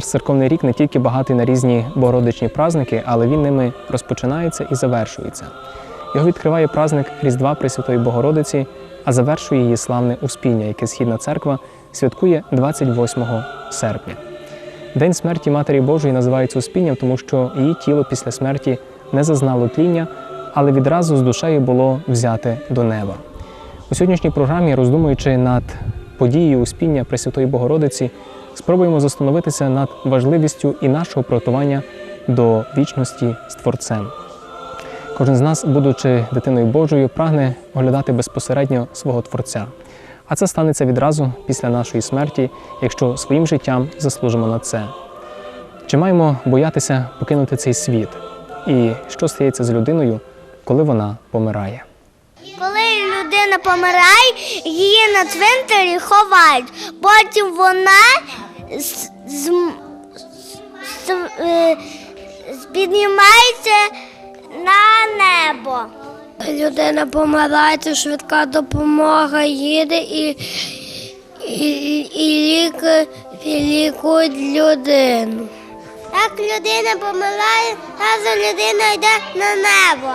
Наш церковний рік не тільки багатий на різні богородичні праздники, але він ними розпочинається і завершується. Його відкриває праздник Різдва Пресвятої Богородиці, а завершує її славне успіння, яке Східна церква святкує 28 серпня. День смерті Матері Божої називається успінням, тому що її тіло після смерті не зазнало тління, але відразу з душею було взяте до неба. У сьогоднішній програмі, роздумуючи над подією успіння Пресвятої Богородиці, спробуємо застановитися над важливістю і нашого приготування до вічності з Творцем. Кожен з нас, будучи дитиною Божою, прагне оглядати безпосередньо свого Творця. А це станеться відразу після нашої смерті, якщо своїм життям заслужимо на це. Чи маємо боятися покинути цей світ? І що стається з людиною, коли вона помирає? Коли людина помирає, її на цвинтарі ховають. Потім вона з, з, з, е, піднімається на небо. Людина помирає, то швидка допомога їде і, і, і, і лікують людину. Як людина помирає, разом людина йде на небо.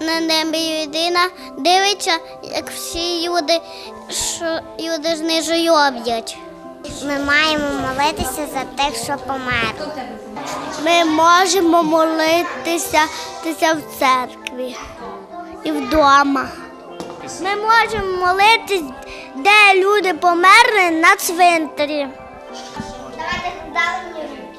На небі людина дивиться, як всі люди, що люди знижу роблять. Ми маємо молитися за тих, що померли. Ми можемо молитися тися в церкві і вдома. Ми можемо молитись, де люди померли на цвинтарі.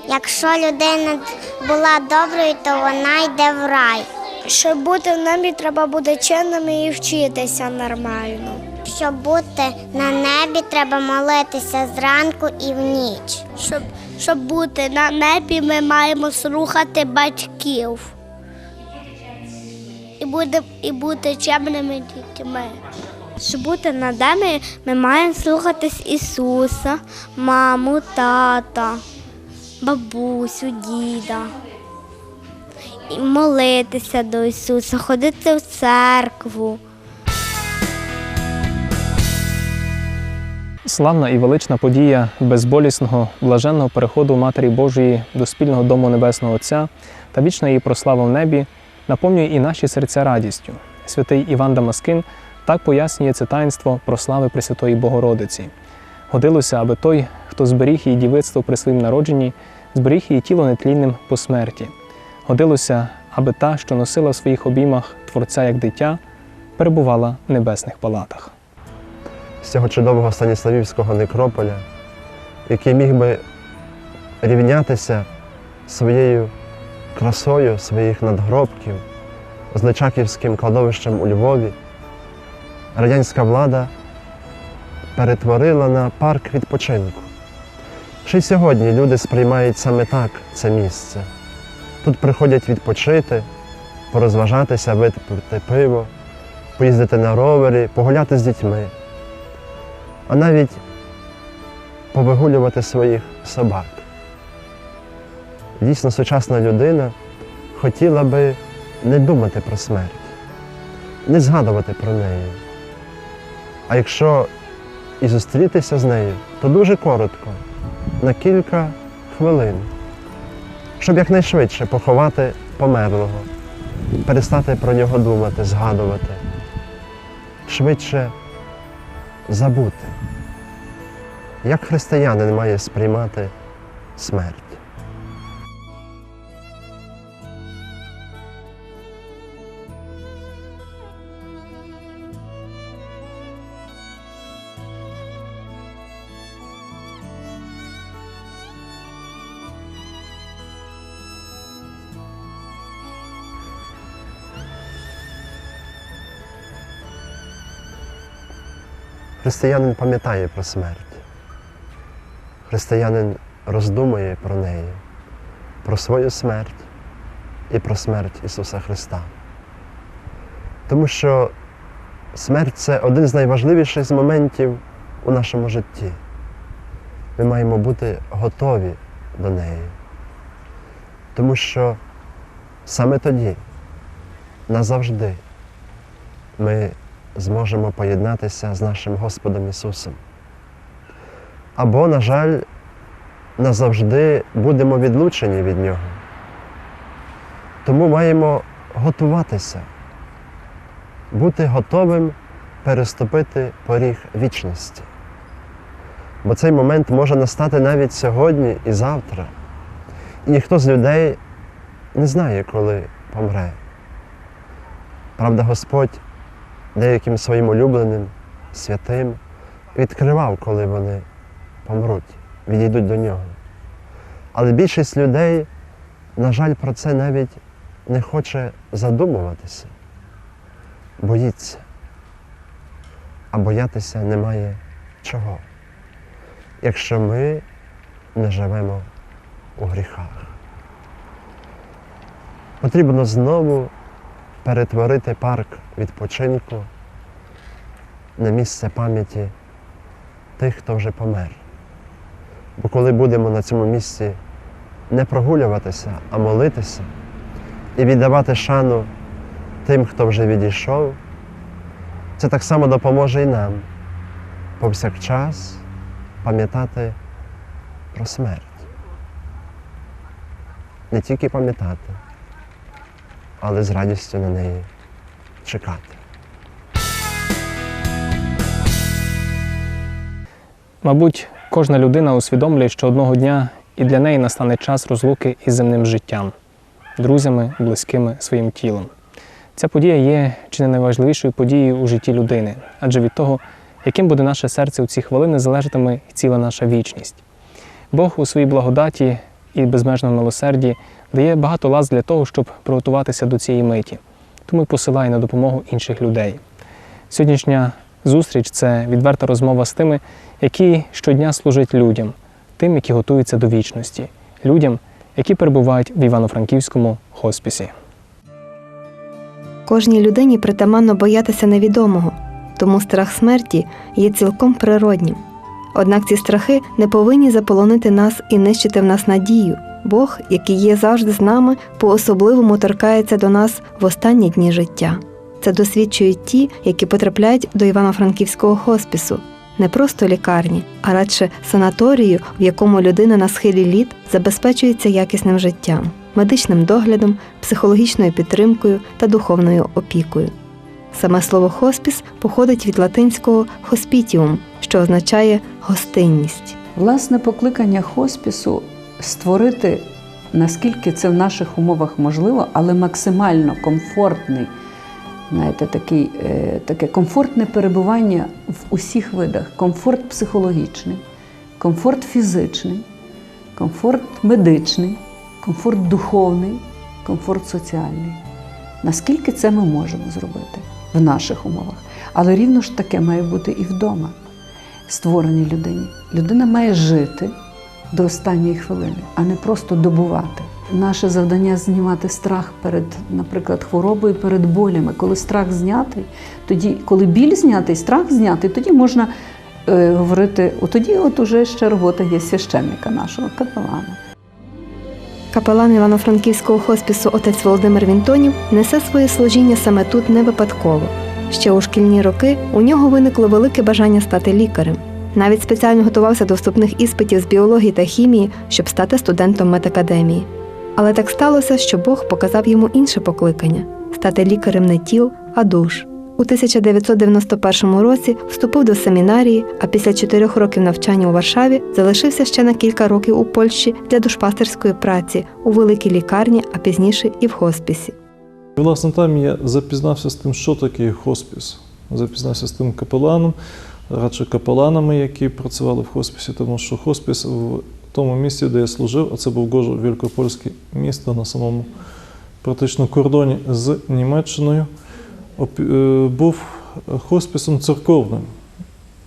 Якщо людина була доброю, то вона йде в рай. Щоб бути в небі, треба бути чинними і вчитися нормально. Щоб бути на небі, треба молитися зранку і в ніч. Щоб, щоб бути на небі, ми маємо слухати батьків. І, буде, і бути чемними дітьми. Щоб бути на небі, ми маємо слухатись Ісуса, маму, тата бабусю, діда. Молитися до Ісуса, ходити в церкву. Славна і велична подія безболісного, блаженного переходу Матері Божої до спільного дому Небесного Отця та вічна її прослава в небі наповнює і наші серця радістю. Святий Іван Дамаскин так пояснює це таїнство прослави Пресвятої Богородиці. Годилося, аби той, хто зберіг її дівицтво при своїм народженні, зберіг її тіло нетлінним по смерті. Годилося, аби та, що носила в своїх обіймах Творця як дитя, перебувала в небесних палатах. з цього чудового Станіславівського некрополя, який міг би рівнятися своєю красою своїх надгробків з Личаківським кладовищем у Львові, радянська влада перетворила на парк відпочинку. Ще й сьогодні люди сприймають саме так це місце. Тут приходять відпочити, порозважатися, випити пиво, поїздити на ровері, погуляти з дітьми а навіть повигулювати своїх собак. Дійсно, сучасна людина хотіла би не думати про смерть, не згадувати про неї. А якщо і зустрітися з нею, то дуже коротко, на кілька хвилин, щоб якнайшвидше поховати померлого, перестати про нього думати, згадувати, швидше забути. Як християнин має сприймати смерть? Християнин пам'ятає про смерть. Християнин роздумує про неї, про свою смерть і про смерть Ісуса Христа. Тому що смерть це один з найважливіших з моментів у нашому житті. Ми маємо бути готові до неї. Тому що саме тоді, назавжди, ми зможемо поєднатися з нашим Господом Ісусом. Або, на жаль, назавжди будемо відлучені від нього. Тому маємо готуватися, бути готовим переступити поріг вічності. Бо цей момент може настати навіть сьогодні і завтра. І ніхто з людей не знає, коли помре. Правда, Господь деяким своїм улюбленим, святим відкривав, коли вони помруть, відійдуть до нього. Але більшість людей, на жаль, про це навіть не хоче задумуватися, боїться. А боятися немає чого, якщо ми не живемо у гріхах. Потрібно знову перетворити парк відпочинку на місце пам'яті тих, хто вже помер. Бо коли будемо на цьому місці не прогулюватися, а молитися і віддавати шану тим, хто вже відійшов, це так само допоможе і нам повсякчас пам'ятати про смерть. Не тільки пам'ятати, але з радістю на неї чекати. Мабуть, кожна людина усвідомлює, що одного дня і для неї настане час розлуки із земним життям, друзями, близькими своїм тілом. Ця подія є чи не найважливішою подією у житті людини, адже від того, яким буде наше серце у ці хвилини, залежатиме ціла наша вічність. Бог у своїй благодаті і безмежному милосерді дає багато лаз для того, щоб приготуватися до цієї миті, тому посилає на допомогу інших людей. Сьогоднішня зустріч це відверта розмова з тими, які щодня служать людям, тим, які готуються до вічності, людям, які перебувають в Івано-Франківському хоспісі. Кожній людині притаманно боятися невідомого, тому страх смерті є цілком природнім. Однак ці страхи не повинні заполонити нас і нищити в нас надію. Бог, який є завжди з нами, по-особливому торкається до нас в останні дні життя. Це досвідчують ті, які потрапляють до Івано-Франківського хоспісу, не просто лікарні, а радше санаторію, в якому людина на схилі літ забезпечується якісним життям, медичним доглядом, психологічною підтримкою та духовною опікою. Саме слово хоспіс походить від латинського хоспітіум, що означає гостинність. Власне покликання хоспісу створити, наскільки це в наших умовах можливо, але максимально комфортний, знаєте, такий, е, таке комфортне перебування в усіх видах: комфорт психологічний, комфорт фізичний, комфорт медичний, комфорт духовний, комфорт соціальний. Наскільки це ми можемо зробити в наших умовах? Але рівно ж таке має бути і вдома створеній людині. Людина має жити до останньої хвилини, а не просто добувати. Наше завдання знімати страх перед, наприклад, хворобою, перед болями. Коли страх знятий, тоді, коли біль знятий, страх знятий, тоді можна е, говорити, от тоді от уже ще робота є священника нашого капелана. Капелан Івано-Франківського хоспісу отець Володимир Вінтонів несе своє служіння саме тут не випадково. Ще у шкільні роки у нього виникло велике бажання стати лікарем. Навіть спеціально готувався до вступних іспитів з біології та хімії, щоб стати студентом медакадемії. Але так сталося, що Бог показав йому інше покликання стати лікарем не тіл, а душ. У 1991 році вступив до семінарії, а після чотирьох років навчання у Варшаві залишився ще на кілька років у Польщі для душпастерської праці у великій лікарні, а пізніше і в хоспісі. Власне, там я запізнався з тим, що таке хоспіс. Запізнався з тим капеланом, радше капеланами, які працювали в хоспісі, тому що хоспіс в тому місці, де я служив, а це був Гожо Великопольське місто на самому практично кордоні з Німеччиною, е, був хоспісом церковним.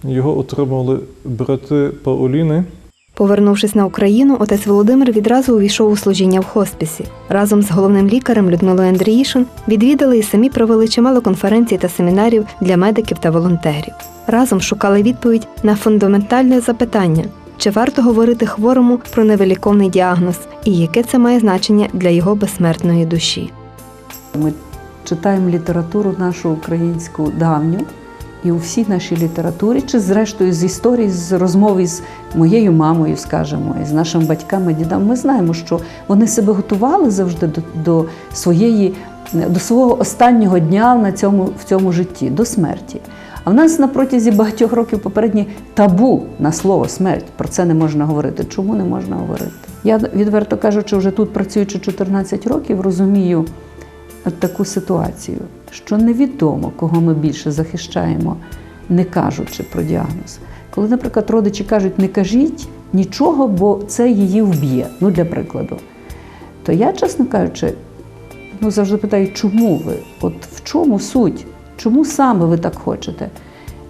Його отримали брати Пауліни. Повернувшись на Україну, отець Володимир відразу увійшов у служіння в хоспісі. Разом з головним лікарем Людмилою Андріїшин відвідали і самі провели чимало конференцій та семінарів для медиків та волонтерів. Разом шукали відповідь на фундаментальне запитання: чи варто говорити хворому про невиліковний діагноз, і яке це має значення для його безсмертної душі. Ми читаємо літературу нашу українську давню і у всій нашій літературі, чи зрештою з історії, з розмови з моєю мамою, скажімо, і з нашими батьками, дідами, ми знаємо, що вони себе готували завжди до, до своєї, до свого останнього дня на цьому, в цьому житті, до смерті. А в нас на протязі багатьох років попередні табу на слово смерть. Про це не можна говорити. Чому не можна говорити? Я відверто кажучи, вже тут працюючи 14 років, розумію таку ситуацію, що невідомо, кого ми більше захищаємо, не кажучи про діагноз. Коли, наприклад, родичі кажуть, не кажіть нічого, бо це її вб'є, ну для прикладу, то я, чесно кажучи, ну завжди питаю, чому ви? От в чому суть? Чому саме ви так хочете?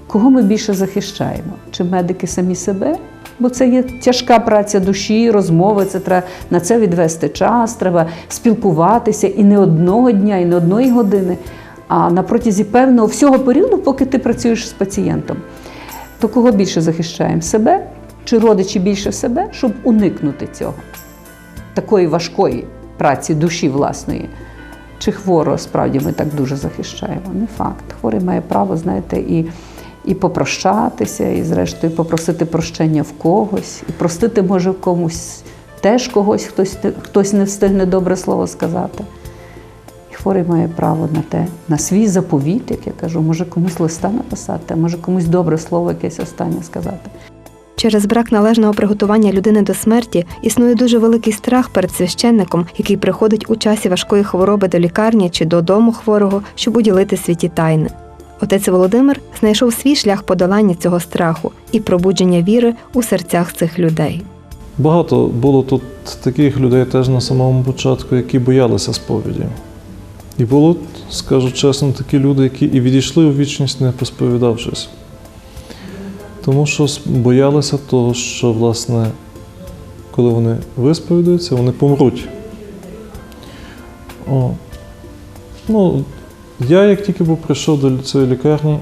Кого ми більше захищаємо? Чи медики самі себе? Бо це є тяжка праця душі, розмови, це треба на це відвести час, треба спілкуватися і не одного дня, і не одної години, а на протязі певного всього періоду, поки ти працюєш з пацієнтом. То кого більше захищаємо? Себе чи родичі більше себе, щоб уникнути цього? Такої важкої праці душі власної. Чи хворого справді ми так дуже захищаємо? Не факт. Хворий має право, знаєте, і, і попрощатися, і зрештою попросити прощення в когось, і простити може в комусь теж когось, хтось, хтось не встигне добре слово сказати. Хворий має право на те, на свій заповіт, як я кажу, може комусь листа написати, може комусь добре слово якесь останнє сказати. Через брак належного приготування людини до смерті існує дуже великий страх перед священником, який приходить у часі важкої хвороби до лікарні чи додому хворого, щоб уділити святі тайни. Отець Володимир знайшов свій шлях подолання цього страху і пробудження віри у серцях цих людей. Багато було тут таких людей теж на самому початку, які боялися сповіді. І було, скажу чесно, такі люди, які і відійшли у вічність, не посповідавшись. Тому що боялися того, що, власне, коли вони висповідаються, вони помруть. О. Ну, я, як тільки був прийшов до цієї лікарні,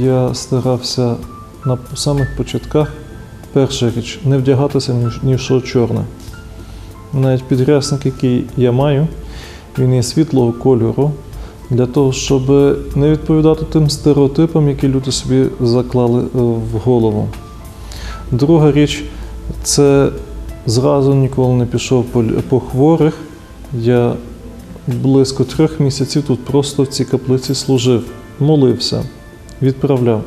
я старався на самих початках Перша річ не вдягатися ні в що чорне. Навіть підрясник, який я маю, він є світлого кольору для того, щоб не відповідати тим стереотипам, які люди собі заклали е, в голову. Друга річ це зразу ніколи не пішов по, хворих. Я близько трьох місяців тут просто в цій каплиці служив, молився, відправляв.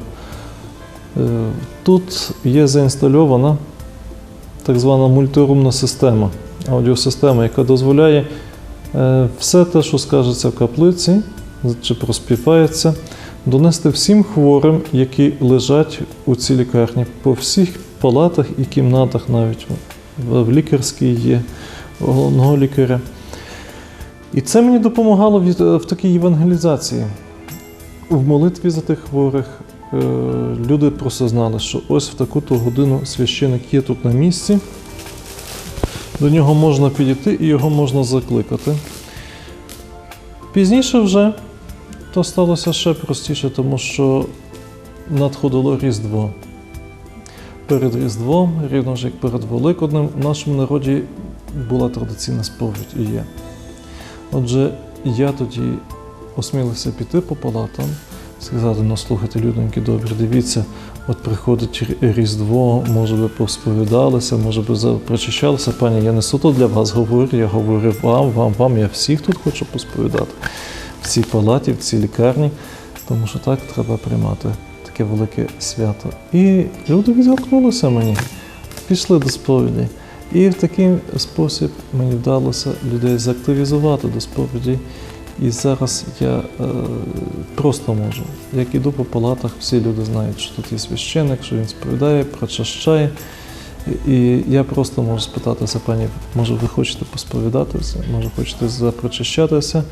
Е, Тут є заінстальована так звана мультирумна система, аудіосистема, яка дозволяє все те, що скажеться в каплиці чи проспівається, донести всім хворим, які лежать у цій лікарні, по всіх палатах і кімнатах, навіть в лікарській є головного лікаря. І це мені допомагало від- в такій евангелізації. В молитві за тих хворих е, люди просто знали, що ось в таку-то годину священик є тут на місці. До нього можна підійти і його можна закликати. Пізніше вже то сталося ще простіше, тому що надходило Різдво. Перед Різдвом, рівно ж як перед Великоднем, в нашому народі була традиційна сповідь і є. Отже, я тоді осмілився піти по палатам, сказати, ну слухайте, людоньки, добре, дивіться, от приходить Різдво, може ви посповідалися, може за- причащалися. Пані, я не суто для вас говорю, я говорю вам, вам, вам, я всіх тут хочу посповідати. В цій палаті, в цій лікарні, тому що так треба приймати таке велике свято. І люди відгукнулися мені, пішли до сповіді. І в такий спосіб мені вдалося людей заактивізувати до сповіді. І зараз я е, просто можу. Як іду по палатах, всі люди знають, що тут є священник, що він сповідає, прочащає. І я просто можу спитатися, пані, може ви хочете посповідатися, може хочете запрочищатися.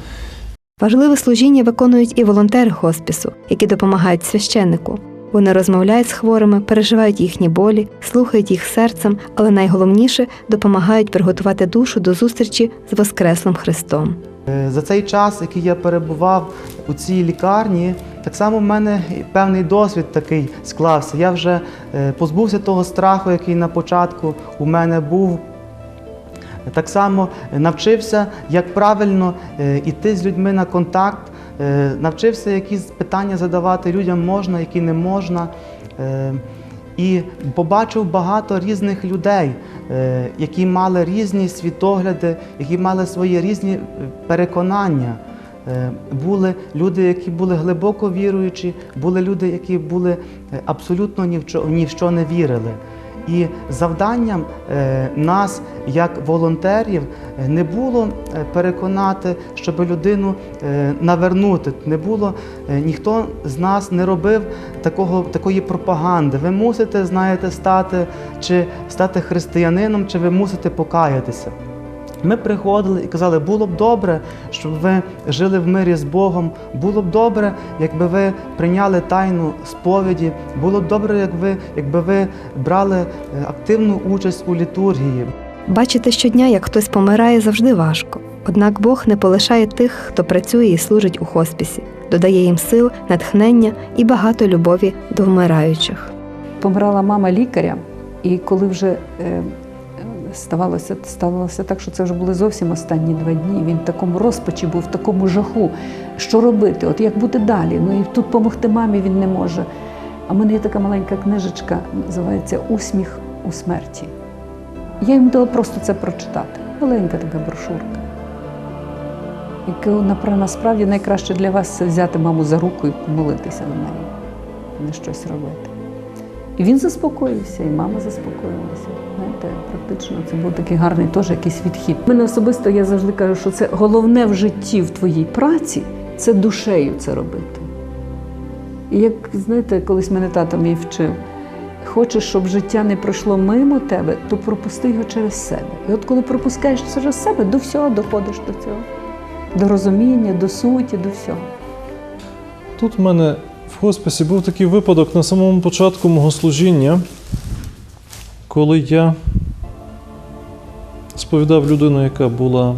Важливе служіння виконують і волонтери хоспісу, які допомагають священнику. Вони розмовляють з хворими, переживають їхні болі, слухають їх серцем, але найголовніше допомагають приготувати душу до зустрічі з Воскреслим Христом. Е, За цей час, який я перебував у цій лікарні, так само в мене певний досвід такий склався. Я вже е, позбувся того страху, який на початку у мене був. Так само навчився, як правильно е, іти з людьми на контакт, е, навчився якісь питання задавати людям можна, які не можна. Е, і побачив багато різних людей, е, які мали різні світогляди, які мали свої різні е, переконання. Е, Були люди, які були глибоко віруючі, були люди, які були е, абсолютно ні в що не вірили. І завданням е, нас, як волонтерів, е, не було е, переконати, щоб людину навернути. Не було ніхто з нас не робив такого, такої пропаганди. Ви мусите, знаєте, стати чи стати християнином, чи ви мусите покаятися. Ми приходили і казали, було б добре, щоб ви жили в мирі з Богом. Було б добре, якби ви прийняли тайну сповіді. Було б добре, як ви, якби ви брали е, активну участь у літургії. Бачити щодня, як хтось помирає, завжди важко. Однак Бог не полишає тих, хто працює і служить у хоспісі, додає їм сил, натхнення і багато любові до вмираючих. Помирала мама лікаря, і коли вже е, ставалося, ставалося так, що це вже були зовсім останні два дні. Він в такому розпачі був, в такому жаху. Що робити? От як бути далі? Ну і тут допомогти мамі він не може. А в мене є така маленька книжечка, називається Усміх у смерті. Я їм дала просто це прочитати. Маленька така брошурка. Яку насправді найкраще для вас це взяти маму за руку і помолитися до неї, не щось робити. І він заспокоївся, і мама заспокоїлася. Знаєте, практично це був такий гарний теж якийсь відхід. Мене особисто я завжди кажу, що це головне в житті, в твоїй праці це душею це робити. І як знаєте, колись мене тато мій вчив, хочеш, щоб життя не пройшло мимо тебе, то пропусти його через себе. І от коли пропускаєш через себе, до всього доходиш до цього. До розуміння, до суті, до всього. Тут в мене в хосписі був такий випадок на самому початку мого служіння, коли я сповідав людину, яка була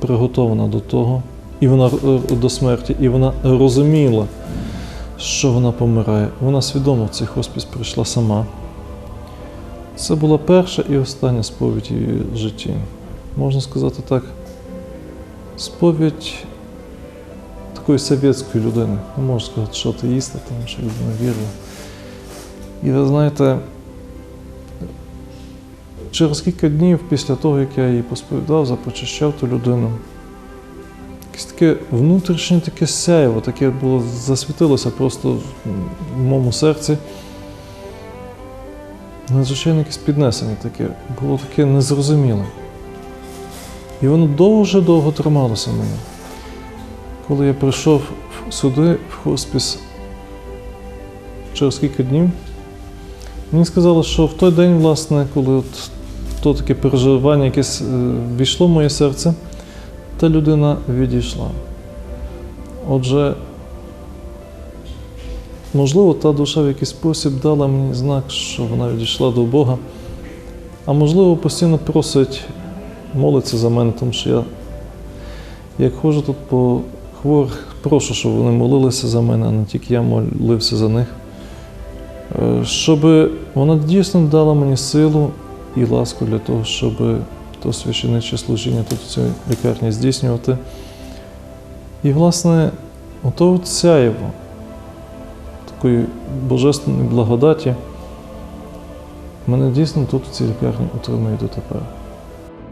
приготована до того, і вона е, до смерті, і вона розуміла, що вона помирає. Вона свідомо в цей хоспіс прийшла сама. Це була перша і остання сповідь її в житті. Можна сказати так, сповідь такої совєтської людини. Не можу сказати, що атеїста, тому що людина вірила. І ви знаєте, через кілька днів після того, як я її посповідав, започищав ту людину, якесь таке внутрішнє таке сяєво, таке було, засвітилося просто в моєму серці. Надзвичайно якесь піднесення таке, було таке незрозуміле. І воно дуже довго трималося мене. Коли я прийшов сюди, в хоспіс, через кілька днів, мені сказали, що в той день, власне, коли от то таке переживання якесь е, війшло в моє серце, та людина відійшла. Отже, можливо, та душа в якийсь спосіб дала мені знак, що вона відійшла до Бога, а можливо, постійно просить молиться за мене, тому що я, як ходжу тут по хворих, прошу, щоб вони молилися за мене, не тільки я молився за них. Е, Щоб вона дійсно дала мені силу і ласку для того, щоб то священиче служіння тут в цій лікарні здійснювати. І, власне, ото от сяєво такої божественної благодаті мене дійсно тут у цій лікарні утримує дотепер.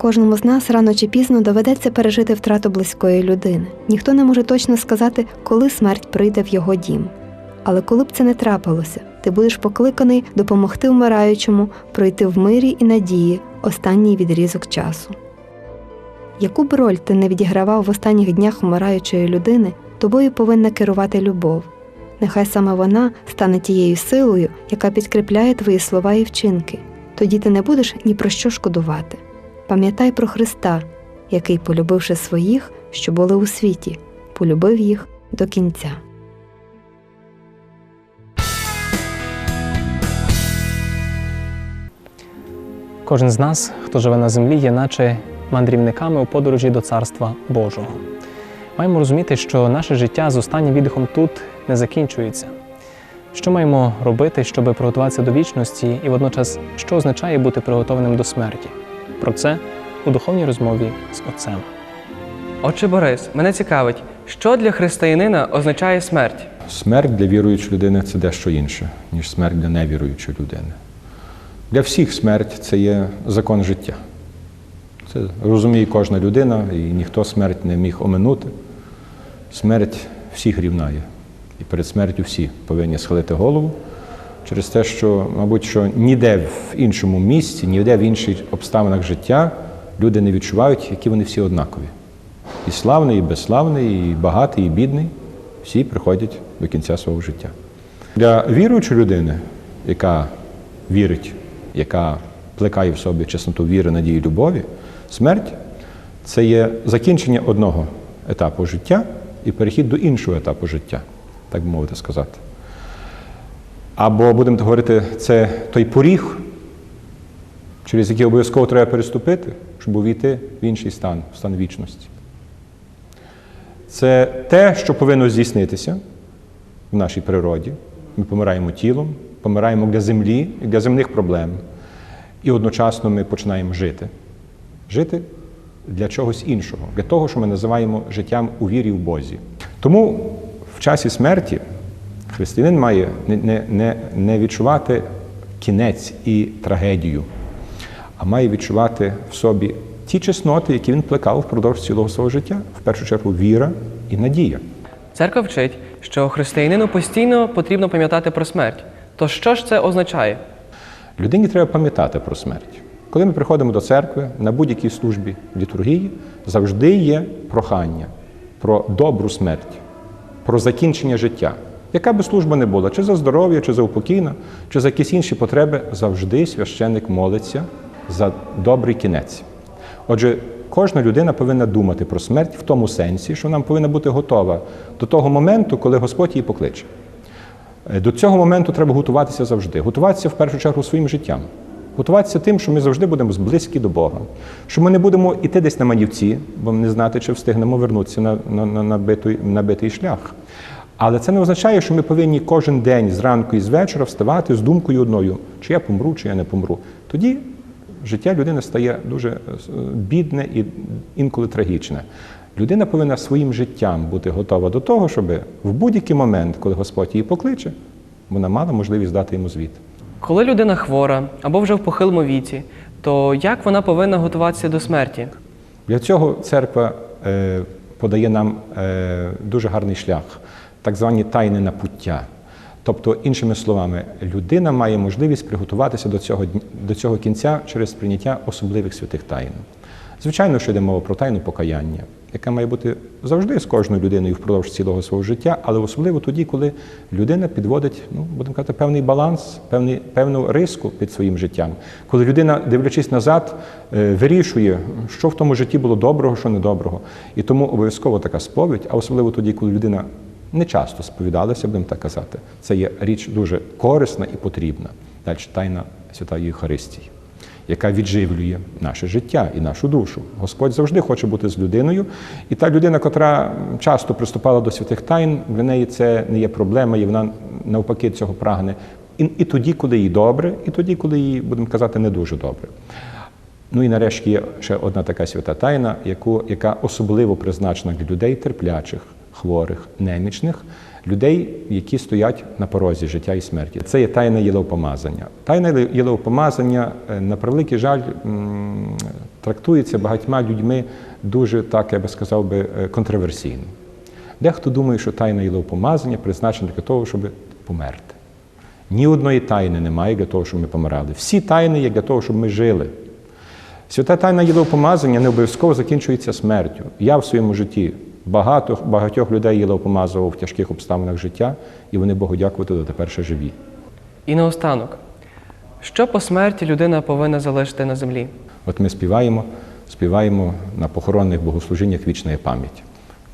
Кожному з нас рано чи пізно доведеться пережити втрату близької людини. Ніхто не може точно сказати, коли смерть прийде в його дім. Але коли б це не трапилося, ти будеш покликаний допомогти вмираючому пройти в мирі і надії останній відрізок часу. Яку б роль ти не відігравав в останніх днях вмираючої людини, тобою повинна керувати любов. Нехай саме вона стане тією силою, яка підкріпляє твої слова і вчинки. Тоді ти не будеш ні про що шкодувати. Пам'ятай про Христа, який, полюбивши своїх, що були у світі, полюбив їх до кінця. Кожен з нас, хто живе на землі, є наче мандрівниками у подорожі до Царства Божого. Маємо розуміти, що наше життя з останнім віддихом тут не закінчується. Що маємо робити, щоб приготуватися до вічності, і водночас, що означає бути приготованим до смерті? Про це у духовній розмові з Отцем. Отче Борис, мене цікавить, Що для християнина означає смерть? Смерть для віруючої людини це дещо інше, ніж смерть для невіруючої людини. Для всіх смерть це є закон життя. Це розуміє кожна людина, і ніхто смерть не міг оминути. Смерть всіх рівнає. І перед смертю всі повинні схилити голову через те, що, мабуть, що ніде в іншому місці, ніде в інших обставинах життя люди не відчувають, які вони всі однакові. І славний, і безславний, і багатий, і бідний всі приходять до кінця свого життя. Для віруючої людини, яка вірить, яка плекає в собі чесноту віри, надії, любові, смерть це є закінчення одного етапу життя і перехід до іншого етапу життя, так би мовити сказати. Або, будемо говорити, це той поріг, через який обов'язково треба переступити, щоб увійти в інший стан, в стан вічності. Це те, що повинно здійснитися в нашій природі. Ми помираємо тілом, помираємо для землі для земних проблем. І одночасно ми починаємо жити. Жити для чогось іншого, для того, що ми називаємо життям у вірі в Бозі. Тому в часі смерті християнин має не, не, не, відчувати кінець і трагедію, а має відчувати в собі ті чесноти, які він плекав впродовж цілого свого життя. В першу чергу віра і надія. Церква вчить, що християнину постійно потрібно пам'ятати про смерть. То що ж це означає? Людині треба пам'ятати про смерть. Коли ми приходимо до церкви на будь-якій службі літургії, завжди є прохання про добру смерть, про закінчення життя. Яка би служба не була, чи за здоров'я, чи за упокійна, чи за якісь інші потреби, завжди священник молиться за добрий кінець. Отже, кожна людина повинна думати про смерть в тому сенсі, що вона повинна бути готова до того моменту, коли Господь її покличе. Е, До цього моменту треба готуватися завжди. Готуватися в першу чергу своїм життям. Готуватися тим, що ми завжди будемо близькі до Бога. Що ми не будемо йти десь на манівці, бо не знати, чи встигнемо вернутися на, на, на, набитий, набитий шлях. Але це не означає, що ми повинні кожен день зранку і з вечора вставати з думкою одною, чи я помру, чи я не помру. Тоді життя людини стає дуже е, бідне і інколи трагічне. Людина повинна своїм життям бути готова до того, щоб в будь-який момент, коли Господь її покличе, вона мала можливість дати йому звіт. Коли людина хвора або вже в похилому віці, то як вона повинна готуватися до смерті? Для цього церква е, подає нам е, дуже гарний шлях, так звані тайни напуття. Тобто, іншими словами, людина має можливість приготуватися до цього, до цього кінця через прийняття особливих святих тайн. Звичайно, що йде мова про тайну покаяння, яка має бути завжди з кожною людиною впродовж цілого свого життя, але особливо тоді, коли людина підводить, ну будемо казати, певний баланс, певний, певну риску під своїм життям. Коли людина, дивлячись назад, е, вирішує, що в тому житті було доброго, що недоброго. І тому обов'язково така сповідь, а особливо тоді, коли людина не часто сповідалася, будемо так казати. Це є річ дуже корисна і потрібна. Далі тайна Святої Євхаристії яка відживлює наше життя і нашу душу. Господь завжди хоче бути з людиною, і та людина, котра часто приступала до святих тайн, для неї це не є проблема, і вона навпаки цього прагне. І, і тоді, коли їй добре, і тоді, коли їй, будемо казати, не дуже добре. Ну і нарешті є ще одна така свята тайна, яку, яка особливо призначена для людей терплячих, хворих, немічних, людей, які стоять на порозі життя і смерті. Це є тайна єлеопомазання. Тайна єлеопомазання, е, на превеликий жаль, трактується багатьма людьми дуже, так я би сказав би, е, контроверсійно. Дехто думає, що тайна єлеопомазання призначена для того, щоб померти. Ні одної тайни немає для того, щоб ми помирали. Всі тайни є для того, щоб ми жили. Свята тайна єлеопомазання не обов'язково закінчується смертю. Я в своєму житті багато, багатьох людей єлеопомазував в тяжких обставинах життя, і вони Богу дякувати дотепер ще живі. І наостанок, що по смерті людина повинна залишити на землі? От ми співаємо, співаємо на похоронних богослужіннях вічна пам'ять.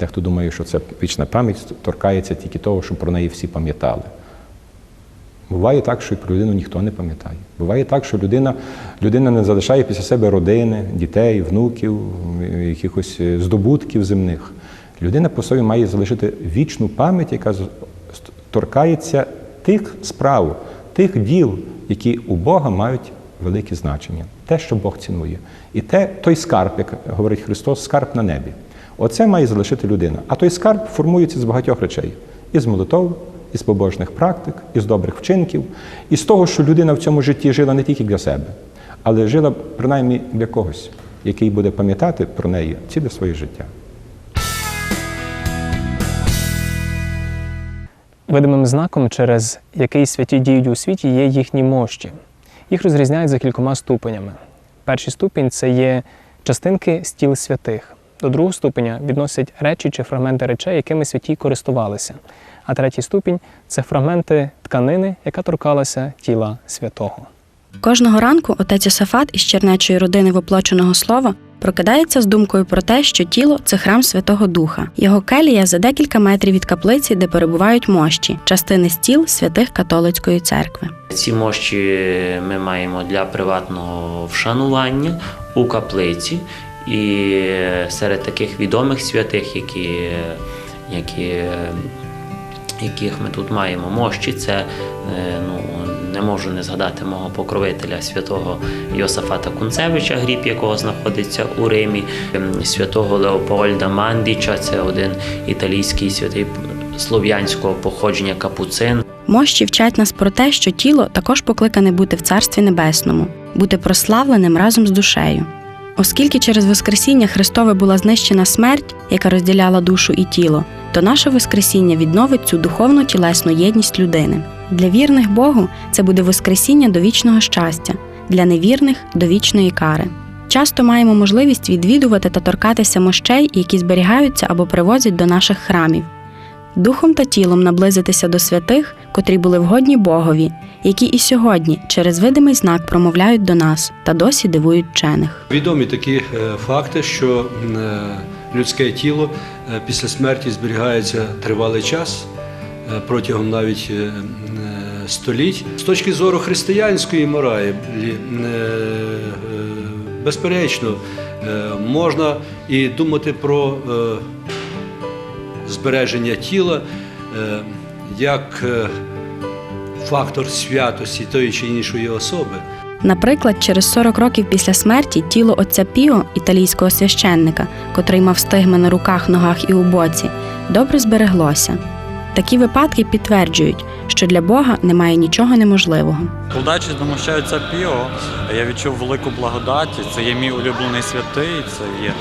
Дехто думає, що це вічна пам'ять торкається тільки того, щоб про неї всі пам'ятали. Буває так, що і про людину ніхто не пам'ятає. Буває так, що людина, людина не залишає після себе родини, дітей, внуків, якихось е, здобутків земних. Людина по собі має залишити вічну пам'ять, яка торкається тих справ, тих діл, які у Бога мають велике значення, те, що Бог цінує. І те, той скарб, як говорить Христос, скарб на небі. Оце має залишити людина. А той скарб формується з багатьох речей: із молитов, із побожних практик, із добрих вчинків, і з того, що людина в цьому житті жила не тільки для себе, але жила принаймні для когось, який буде пам'ятати про неї ціле своє життя. Видимим знаком, через який святі діють у світі, є їхні мощі. Їх розрізняють за кількома ступенями. Перший ступінь це є частинки стіл святих. До другого ступеня відносять речі чи фрагменти речей, якими святі користувалися. А третій ступінь це фрагменти тканини, яка торкалася тіла святого. Кожного ранку отець Йосафат із чернечої родини воплоченого слова прокидається з думкою про те, що тіло це храм Святого Духа. Його келія за декілька метрів від каплиці, де перебувають мощі, частини стіл святих католицької церкви. Ці мощі ми маємо для приватного вшанування у каплиці. І серед таких відомих святих, які, які, яких ми тут маємо мощі, це е, ну, не можу не згадати мого покровителя святого Йосафата Кунцевича, гріб якого знаходиться у Римі, ем, святого Леопольда Мандіча, це один італійський святий слов'янського походження капуцин. Мощі вчать нас про те, що тіло також покликане бути в Царстві Небесному, бути прославленим разом з душею. Оскільки через Воскресіння Христове була знищена смерть, яка розділяла душу і тіло, то наше Воскресіння відновить цю духовну тілесну єдність людини. Для вірних Богу це буде Воскресіння до вічного щастя, для невірних до вічної кари. Часто маємо можливість відвідувати та торкатися мощей, які зберігаються або привозять до наших храмів. Духом та тілом наблизитися до святих, котрі були вгодні Богові, які і сьогодні через видимий знак промовляють до нас та досі дивують вчених. Відомі такі е, факти, що е, людське тіло е, після смерті зберігається тривалий час, протягом навіть е, е, століть. З точки зору християнської моралі, е, е, безперечно, е, можна і думати про е, збереження тіла е, як е, фактор святості тої чи іншої особи. Наприклад, через 40 років після смерті тіло отця Піо, італійського священника, котрий мав стигми на руках, ногах і у боці, добре збереглося. Такі випадки підтверджують, що для Бога немає нічого неможливого. Удачі домощаються моща Піо, я відчув велику благодать. Це є мій улюблений святий, це є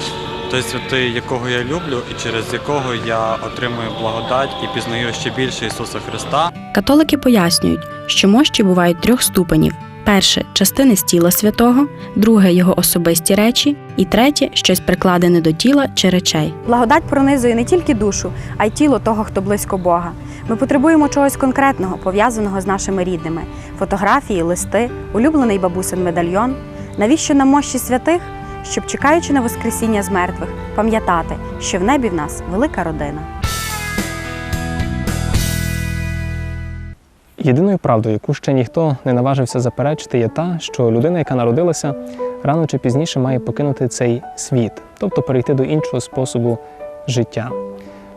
той святий, якого я люблю, і через якого я отримую благодать і пізнаю ще більше Ісуса Христа. Католики пояснюють, що мощі бувають трьох ступенів: перше частини з тіла святого, друге його особисті речі, і третє щось прикладене до тіла чи речей. Благодать пронизує не тільки душу, а й тіло того, хто близько Бога. Ми потребуємо чогось конкретного, пов'язаного з нашими рідними: фотографії, листи, улюблений бабусин медальйон. Навіщо нам мощі святих? Щоб, чекаючи на Воскресіння з мертвих, пам'ятати, що в небі в нас велика родина. Єдиною правдою, яку ще ніхто не наважився заперечити, є та, що людина, яка народилася, рано чи пізніше має покинути цей світ, тобто перейти до іншого способу життя.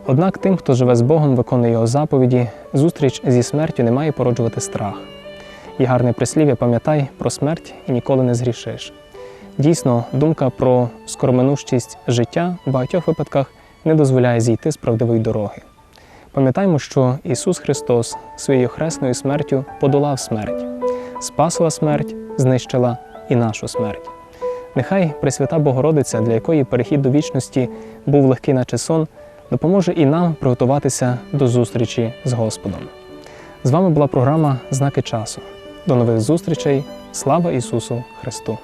Однак тим, хто живе з Богом, виконує його заповіді, зустріч зі смертю не має породжувати страх. Є гарне прислів'я пам'ятай про смерть і ніколи не згрішиш. Дійсно, думка про скороминущість життя в багатьох випадках не дозволяє зійти з правдивої дороги. Пам'ятаймо, що Ісус Христос своєю хресною смертю подолав смерть, спасла смерть, знищила і нашу смерть. Нехай Пресвята Богородиця, для якої перехід до вічності був легкий, наче сон, допоможе і нам приготуватися до зустрічі з Господом. З вами була програма Знаки часу. До нових зустрічей. Слава Ісусу Христу!